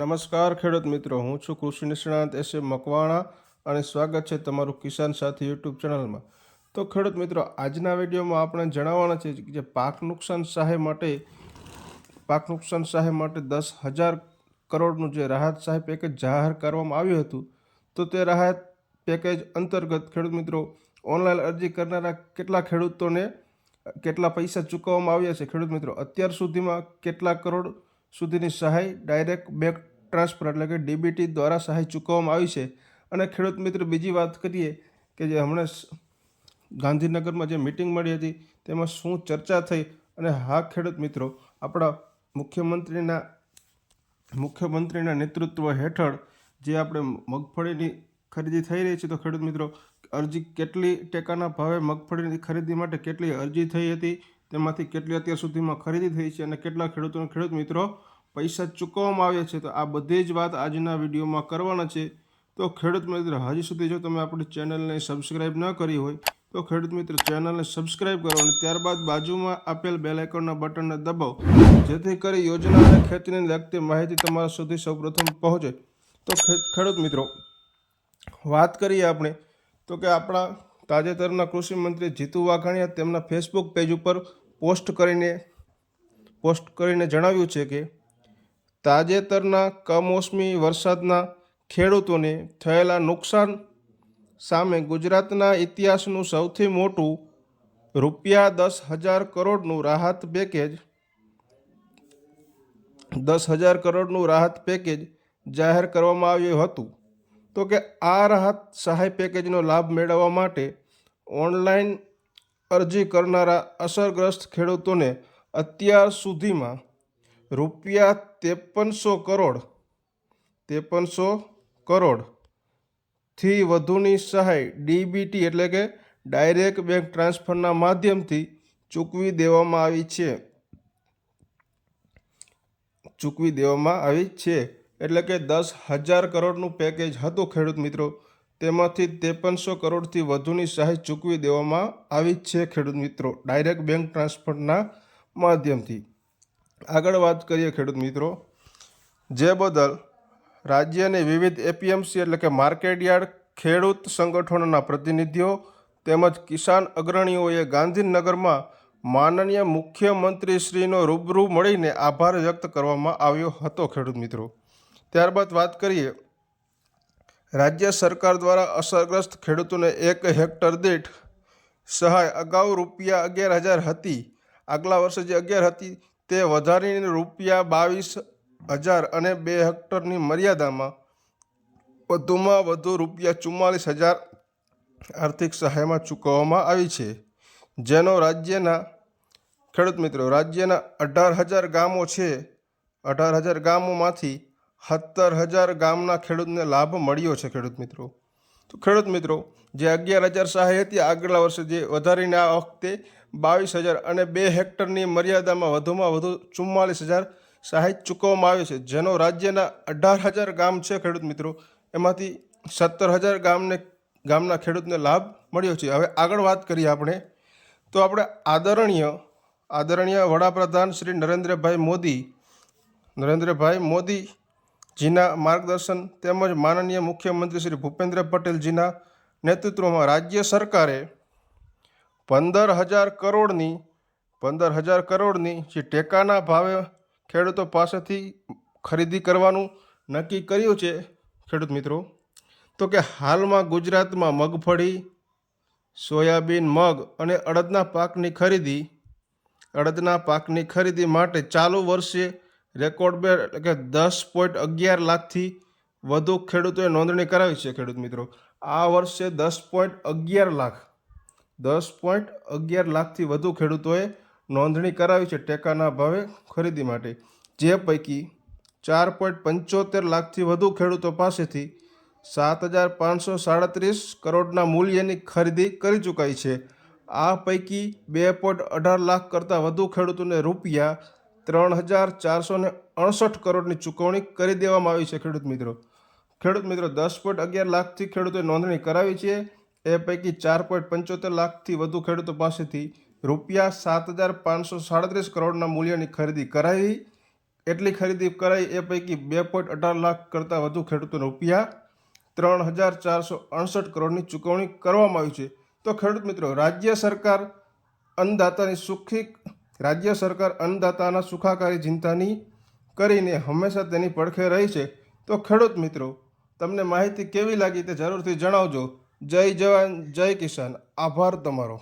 નમસ્કાર ખેડૂત મિત્રો, હું છું કૃષિ નિષ્ણાંત એસ. મકવાણા અને સ્વાગત છે તમારું કિસાન સાથી યુટ્યુબ ચેનલમાં. તો ખેડૂત મિત્રો, આજના વિડીયોમાં આપણે જણાવવાના છે કે જે પાક નુકસાન સહાય માટે, પાક નુકસાન સહાય માટે દસ હજાર કરોડનું જે રાહત સહાય પેકેજ જાહેર કરવામાં આવ્યું હતું, તો તે રાહત પેકેજ અંતર્ગત ખેડૂત મિત્રો, ઓનલાઈન અરજી કરનારા કેટલા ખેડૂતોને, કેટલા પૈસા ચૂકવવામાં આવ્યા છે? ખેડૂત મિત્રો, અત્યાર સુધીમાં કેટલા કરોડ સુધીની સહાય ડાયરેક્ટ બેક ટ્રાન્સફર એટલે કે ડીબીટી દ્વારા સહાય ચૂકવવામાં આવી છે. અને ખેડૂત મિત્ર, બીજી વાત કરીએ કે જે હમણાં ગાંધીનગરમાં જે મિટિંગ મળી હતી, તેમાં શું ચર્ચા થઈ? અને હા, ખેડૂત મિત્રો, આપણા મુખ્યમંત્રીના મુખ્યમંત્રીના નેતૃત્વ હેઠળ જે આપણે મગફળીની ખરીદી થઈ રહી છે, તો ખેડૂત મિત્રો, અરજી કેટલી ટેકાના ભાવે મગફળીની ખરીદી માટે કેટલી અરજી થઈ હતી? તેમાંથી કેટલી અત્યાર સુધીમાં ખરીદી થઈ છે? અને કેટલા ખેડૂતોને, ખેડૂત મિત્રો પૈસા ચૂકવવામાં આવ્યા છે, તો આ બધી જ વાત આજના વિડીયોમાં કરવાના છે. તો ખેડૂત મિત્ર, હજી સુધી જો તમે આપણી ચેનલને સબસ્ક્રાઇબ ન કરી હોય, તો ખેડૂત મિત્ર ચેનલને સબસ્ક્રાઇબ કરો અને ત્યારબાદ બાજુમાં આપેલ બેલ આઇકોનના બટનને દબાવો, જેથી કરી યોજના અને ખેતીને લગતી માહિતી તમારા સુધી સૌપ્રથમ પહોંચે. તો ખેડૂત મિત્રો, વાત કરીએ આપણે, તો કે આપણા તાજેતરના કૃષિ મંત્રી જીતુ વાઘાણીયા તેમના ફેસબુક પેજ ઉપર પોસ્ટ કરીને પોસ્ટ કરીને જણાવ્યું છે કે તાજેતરના કમોસમી વરસાદના ખેડૂતોને થયેલા નુકસાન સામે ગુજરાતના ઇતિહાસનું સૌથી મોટું રૂપિયા દસ હજાર કરોડનું રાહત પેકેજ દસ હજાર કરોડનું રાહત પેકેજ જાહેર કરવામાં આવ્યું હતું. તો કે આ રાહત સહાય પેકેજનો લાભ મેળવવા માટે ઓનલાઈન અરજી કરનારા અસરગ્રસ્ત ખેડૂતોને અત્યાર સુધીમાં રૂપિયા ત્રેપનસો કરોડ, ત્રેપનસો કરોડથી વધુની સહાય ડીબીટી એટલે કે ડાયરેક્ટ બેંક ટ્રાન્સફરના માધ્યમથી ચૂકવી દેવામાં આવી છે. ચૂકવી દેવામાં આવી છે એટલે કે દસ હજાર કરોડનું પેકેજ હતું ખેડૂત મિત્રો. તેમાંથી ત્રેપનસો કરોડથી વધુની સહાય ચૂકવી દેવામાં આવી છે ખેડૂત મિત્રો ડાયરેક્ટ બેંક ટ્રાન્સફરના માધ્યમથી. આગળ વાત કરીએ ખેડૂત મિત્રો. જે બદલ રાજ્યની વિવિધ એપીએમસી એટલે કે માર્કેટ યાર્ડ, ખેડૂત સંગઠનોના પ્રતિનિધિઓ તેમજ કિસાન અગ્રણીઓએ ગાંધીનગરમાં માનનીય મુખ્યમંત્રીશ્રીનો રૂબરૂ મળીને આભાર વ્યક્ત કરવામાં આવ્યો હતો ખેડૂત મિત્રો. ત્યારબાદ વાત કરીએ, રાજ્ય સરકાર દ્વારા અસરગ્રસ્ત ખેડૂતોને એક હેક્ટર દીઠ સહાય અગાઉ રૂપિયા અગિયાર હજાર હતી. આગલા વર્ષે જે અગિયાર હતી તે વધારીને રૂપિયા બાવીસ હજાર અને બે હેક્ટરની મર્યાદામાં વધુમાં વધુ રૂપિયા ચુમ્માલીસ હજાર આર્થિક સહાયમાં ચૂકવવામાં આવી છે. જેનો રાજ્યના, ખેડૂત મિત્રો, રાજ્યના અઢાર હજાર ગામો છે. અઢાર હજાર ગામોમાંથી સત્તર હજાર ગામના ખેડૂતને લાભ મળ્યો છે, ખેડૂત મિત્રો. તો ખેડૂત મિત્રો, જે અગિયાર હજાર સહાય હતી, આગલા વર્ષે જે વધારીને આ વખતે બાવીસ હજાર અને બે હેક્ટરની મર્યાદામાં વધુમાં વધુ ચુમ્માલીસ હજાર સહાય ચૂકવવામાં આવે છે, જેનો રાજ્યના અઢાર હજાર ગામ છે, ખેડૂત મિત્રો. એમાંથી સત્તર હજાર ગામને, ગામના ખેડૂતને લાભ મળ્યો છે. હવે આગળ વાત કરીએ આપણે. તો આપણે આદરણીય આદરણીય વડાપ્રધાન શ્રી નરેન્દ્રભાઈ મોદી, નરેન્દ્રભાઈ મોદીજીના માર્ગદર્શન તેમજ માનનીય મુખ્યમંત્રી શ્રી ભૂપેન્દ્ર પટેલજીના નેતૃત્વમાં રાજ્ય સરકારે પંદર હજાર કરોડની પંદર હજાર કરોડની જે ટેકાના ભાવે ખેડૂતો પાસેથી ખરીદી કરવાનું નક્કી કર્યું છે, ખેડૂત મિત્રો, તો કે હાલમાં ગુજરાતમાં મગફળી, સોયાબીન મગ અને અડદના પાકની ખરીદી, અડદના પાકની ખરીદી માટે ચાલુ વર્ષે રેકોર્ડ બે એટલે કે દસ પોઈન્ટ અગિયાર લાખથી વધુ ખેડૂતોએ નોંધણી કરાવી છે, ખેડૂત મિત્રો. આ વર્ષે દસ પોઈન્ટ અગિયાર લાખ દસ પોઈન્ટ અગિયાર લાખથી વધુ ખેડૂતોએ નોંધણી કરાવી છે ટેકાના ભાવે ખરીદી માટે. જે પૈકી ચાર પોઈન્ટ પંચોતેર લાખથી વધુ ખેડૂતો પાસેથી સાત હજાર પાંચસો સાડત્રીસ કરોડના મૂલ્યની ખરીદી કરી ચૂકાઈ છે. આ પૈકી બે પોઈન્ટ અઢાર લાખ કરતાં વધુ ખેડૂતોને રૂપિયા ત્રણ હજાર ચારસો ને અડસઠ કરોડની ચૂકવણી કરી દેવામાં આવી છે ખેડૂત મિત્રો. ખેડૂત મિત્રો, દસ પોઈન્ટ અગિયાર લાખથી ખેડૂતોએ નોંધણી કરાવી છે. એ પૈકી ચાર પોઈન્ટ પંચોતેર લાખથી વધુ ખેડૂતો પાસેથી રૂપિયા સાત હજાર પાંચસો સાડત્રીસ કરોડના મૂલ્યની ખરીદી કરાવી એટલી ખરીદી કરાઈ એ પૈકી બે પોઈન્ટ અઢાર લાખ કરતાં વધુ ખેડૂતોને રૂપિયા ત્રણ હજાર ચારસો અડસઠ કરોડની ચૂકવણી કરવામાં આવી છે. તો ખેડૂત મિત્રો, રાજ્ય સરકાર અન્નદાતાની સુખી રાજ્ય સરકાર અન્નદાતાના સુખાકારી ચિંતાની કરીને હંમેશા તેની પડખે રહી છે. તો ખેડૂત મિત્રો, તમને માહિતી કેવી લાગી તે જરૂરથી જણાવજો. જય જવાન જય કિસાન. આભાર તમારો.